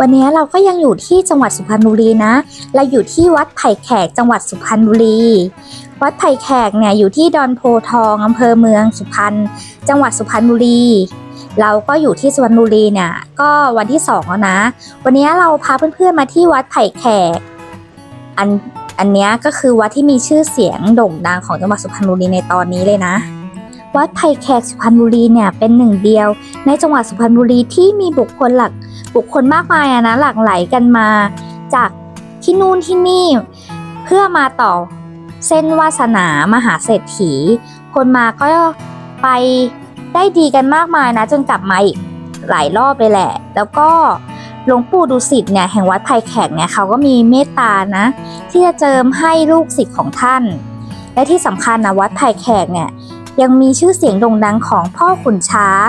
วันนี้เราก็ยังอยู่ที่จังหวัดสุพรรณบุรีนะ เราอยู่ที่วัดไผ่แขกจังหวัดสุพรรณบุรี วัดไผ่แขกเนี่ยอยู่ที่ดอนโพทองอำเภอเมืองสุพรรณ จังหวัดสุพรรณบุรี เราก็อยู่ที่สุพรรณบุรีเนี่ยก็วันที่สองแล้วนะ วันนี้เราพาเพื่อนๆมาที่วัดไผ่แขก อันอันนี้ก็คือวัดที่มีชื่อเสียงโด่งดังของจังหวัดสุพรรณบุรีในตอนนี้เลยนะ วัดไผ่แขกสุพรรณบุรีเนี่ยเป็นหนึ่งเดียว ในจังหวัดสุพรรณบุรีที่มีบุคคลหลักบุคคลมากมายอะนะหลั่งไหลกันมา จากที่นู่นที่นี่ เพื่อมาต่อเส้นวาสนามหาเศรษฐี คนมาก็ไปได้ดีกันมากมายนะ จนกลับมาอีกหลายรอบเลยแหละ แล้วก็หลวงปู่ดุสิตเนี่ยแห่งวัดไผ่แขกเนี่ยเขาก็มีเมตตานะ ที่จะเจิมให้ลูกศิษย์ของท่าน และที่สำคัญนะวัดไผ่แขกเนี่ย ยังมีชื่อเสียงโด่งดังของพ่อขุนช้าง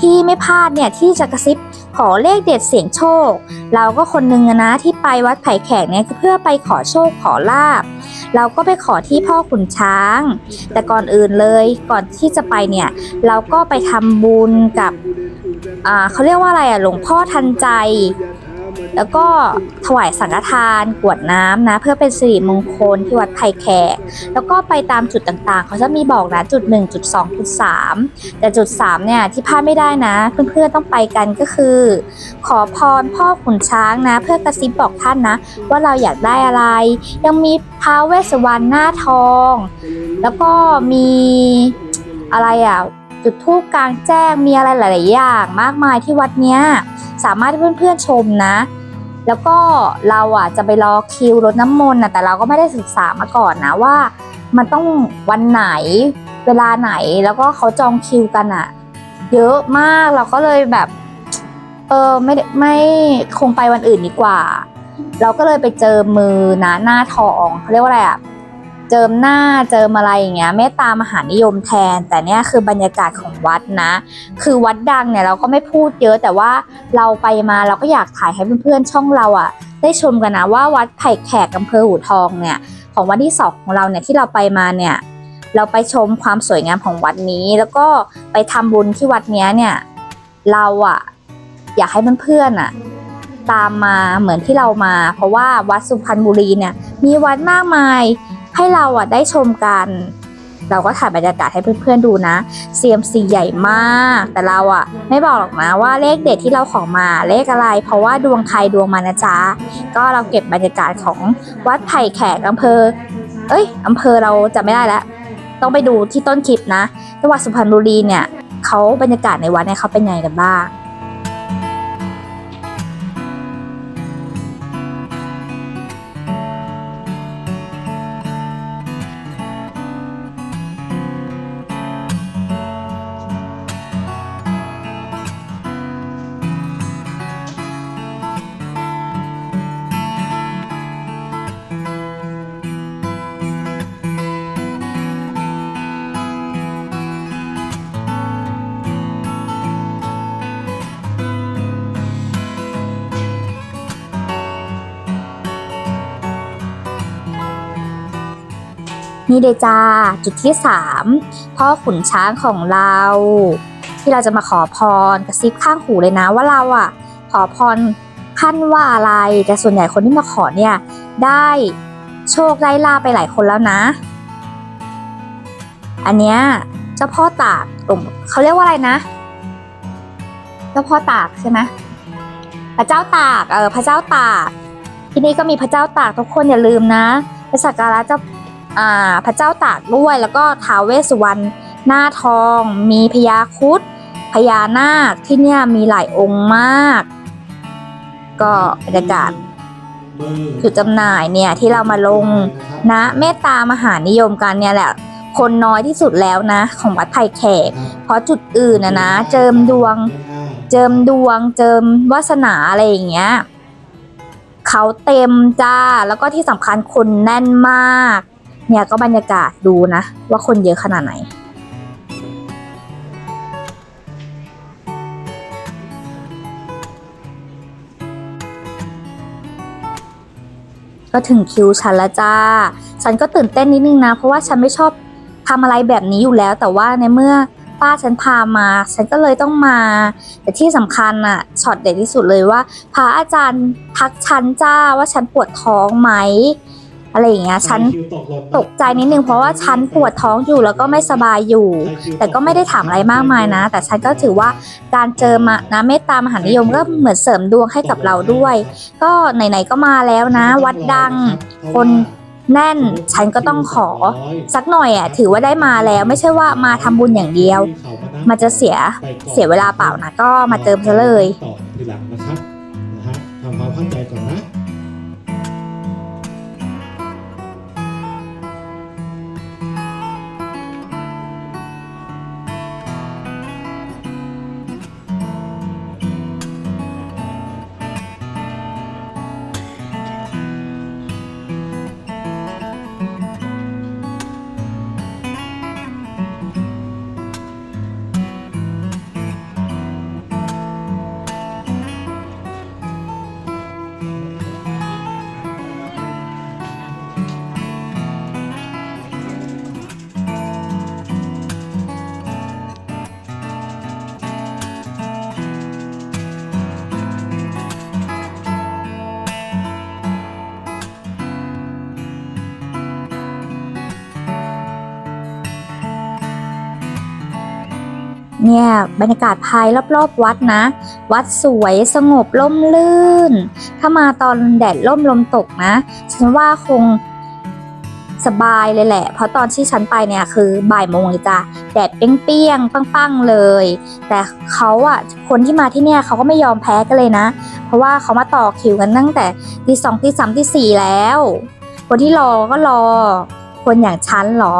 ที่ไม่พลาดเนี่ยที่จะกระซิบขอเลขเด็ดเสียงโชค เราก็คนหนึ่งนะที่ไปวัดไผ่แขกเนี่ยเพื่อไปขอโชคขอลาบ เราก็ไปขอที่พ่อขุนช้าง แต่ก่อนอื่นเลยก่อนที่จะไปเนี่ยเราก็ไปทำบุญกับอ่าเขาเรียกว่าอะไรอะหลวงพ่อทันใจ แล้วก็ถวายสังฆทานกวดน้ำนะ เพื่อเป็นสิริมงคลที่วัดไผ่แขก แล้วก็ไปตามจุดต่างๆ เขาจะมีบอกนะจุด 1 จุด 2 จุด 3 แต่จุด 3 เนี่ยที่พลาดไม่ได้นะ เพื่อนๆต้องไปกันก็คือ ขอพรพ่อขุนช้างนะ เพื่อกระซิบบอกท่านนะ ว่าเราอยากได้อะไร ยังมีพระเวสสวรรณหน้าทอง แล้วก็มีอะไรอะจุดทูปกลางแจ้งมีอะไรหลาย ๆ อย่าง มากมายที่วัดเนี้ย สามารถให้เพื่อนๆชมนะ แล้วก็เราอะจะไปรอคิวรถน้ำมนต์นะแต่เราก็ไม่ได้ศึกษามาก่อนนะว่า มันต้องวันไหนเวลาไหนแล้วก็เขาจองคิวกันอะ เยอะมากเราก็เลยแบบ เออไม่ได้ไม่คงไปวันอื่นดีกว่า เราก็เลยไปเจอมือนะหน้าทองเขาเรียกว่าอะไรอะ เจิมหน้าเจิมอะไรอย่างเงี้ยเมตตามหานิยมแทน แต่เนี่ยคือบรรยากาศของวัดนะ คือวัดดังเนี่ยเราก็ไม่พูดเยอะแต่ว่าเราไปมาเราก็อยากถ่ายให้เพื่อนๆช่องเราอะ ได้ชมกันนะว่าวัดไผ่แขกอำเภอหูทองเนี่ยของวันที่สองของเราเนี่ยที่เราไปมาเนี่ยเราไปชมความสวยงามของวัดนี้ แล้วก็ไปทำบุญที่วัดเนี้ยเนี่ยเราอะอยากให้เพื่อนๆอะตามมาเหมือนที่เรามา เพราะว่าวัดสุพรรณบุรีเนี่ยมีวัดมากมาย ให้เราอะได้ชมกัน เราก็ถ่ายบรรยากาศให้เพื่อนๆดูนะเซียมซีใหญ่มาก แต่เราอะ ไม่บอกหรอกนะว่าเลขเด็ดที่เราขอมาเลขอะไร เพราะว่าดวงใครดวงมันนะจ๊ะ ก็เราเก็บบรรยากาศของวัดไผ่แขกอำเภอ เอ้ยอำเภอเราจะไม่ได้แล้วต้องไปดูที่ต้นคลิปนะจังหวัดสุพรรณบุรีเนี่ยเขาบรรยากาศในวัดเนี่ยเขาเป็นไงกันบ้าง นี่เลยจ้าจุดที่สามพ่อขุนช้างของเรา ที่เราจะมาขอพรกระซิบข้างหูเลยนะว่าเราอะ ขอพรท่านว่าอะไร แต่ส่วนใหญ่คนที่มาขอเนี่ย ได้โชคได้ลาไปหลายคนแล้วนะ อันเนี้ยเจ้าพ่อตากหลวงเขาเรียกว่าอะไรนะ เจ้าพ่อตากใช่ไหมพระเจ้าตากเออพระเจ้าตากที่นี่ก็มีพระเจ้าตากทุกคนอย่าลืมนะไปสักการะเจ้า พระเจ้าตากด้วย แล้วก็ท้าวเวสสุวรรณหน้าทอง มีพญาครุดพญานาคที่เนี่ยมีหลายองค์มาก ก็บรรยากาศจุดจำหน่ายเนี่ยที่เรามาลงนะเมตตามหานิยมกันเนี่ยแหละ คนน้อยที่สุดแล้วนะ ของวัดไผ่แขก เพราะจุดอื่นนะนะ เจิมดวง เจิมดวง เจิมวาสนาอะไรอย่างเงี้ยเขาเต็มจ้า แล้วก็ที่สำคัญคนแน่นมาก เนี่ยก็บรรยากาศดูนะ ว่าคนเยอะขนาดไหน ก็ถึงคิวฉันล้วจ้า ฉันก็ตื่นเต้นนิดนึงนะ เพราะว่าฉันไม่ชอบทำอะไรแบบนี้อยู่แล้ว แต่ว่าในเมื่อป้าฉันพามา ฉันก็เลยต้องมา แต่ที่สำคัญอะช็อตเด็ดที่สุดเลยว่าพระอาจารย์ทักฉันจ้าว่าฉันปวดท้องไหม อะไรอย่างเงี้ยฉันคิวตกรถตกใจนิดนึงเพราะว่าฉันปวดท้องอยู่แล้วก็ไม่สบายอยู่ แต่ก็ไม่ได้ถามอะไรมากมายนะ แต่ฉันก็ถือว่าการเจอมานะเมตตามหานิยมก็เหมือนเสริมดวงให้กับเราด้วย ก็ไหนๆก็มาแล้วนะ วัดดังคนแน่นฉันก็ต้องขอสักหน่อยอะถือว่าได้มาแล้วไม่ใช่ว่ามาทำบุญอย่างเดียว มันจะเสียเสียเวลาเปล่านะก็มาเติมซะเลยต่อทีหลังนะครับนะฮะทำความเข้าใจก่อนนะ เนี่ยบรรยากาศภายรอบๆวัดนะ วัดสวยสงบร่มรื่น ถ้ามาตอนแดดร่มลมตกนะฉันว่าคงสบายเลยแหละ เพราะตอนที่ฉันไปเนี่ยคือบ่ายโมงเลยจ้ะแดดเปี้ยงๆปังๆเลย แต่เขาอะคนที่มาที่เนี่ยเขาก็ไม่ยอมแพ้กันเลยนะ เพราะว่าเขามาต่อคิวกันตั้งแต่ที่สองที่สามที่สี่แล้ว คนที่รอก็รอ คนอย่างฉันเหรอ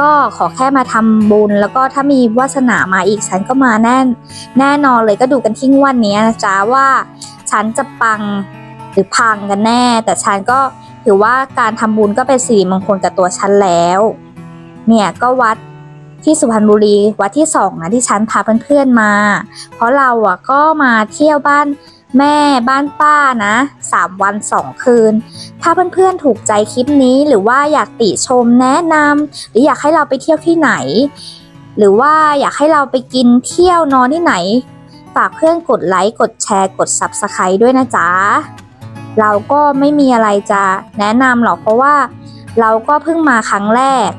ก็ขอแค่มาทำบุญ แล้วก็ถ้ามีวาสนามาอีกฉันก็มาแน่นแน่นอนเลยก็ดูกันที่งวันนี้นะจ๊ะว่าฉันจะปังหรือพังกันแน่ แต่ฉันก็ถือว่าการทำบุญก็เป็นสิริมงคลกับตัวฉันแล้ว เนี่ยก็วัดที่สุพรรณบุรีวัดที่สองนะที่ฉันพาเพื่อนๆมา เพราะเราอะก็มาเที่ยวบ้าน แม่บ้านป้านะสามวันสองคืน ถ้าเพื่อนๆถูกใจคลิปนี้หรือว่าอยากติชมแนะนำหรืออยากให้เราไปเที่ยวที่ไหน หรือว่าอยากให้เราไปกินเที่ยวนอนที่ไหน ฝากเพื่อนกดไลค์กดแชร์กด Subscribe ด้วยนะจ๊ะ เราก็ไม่มีอะไรจะแนะนำหรอกเพราะว่า เราก็เพิ่งมาครั้งแรก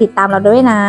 ติดตามเราด้วยนะ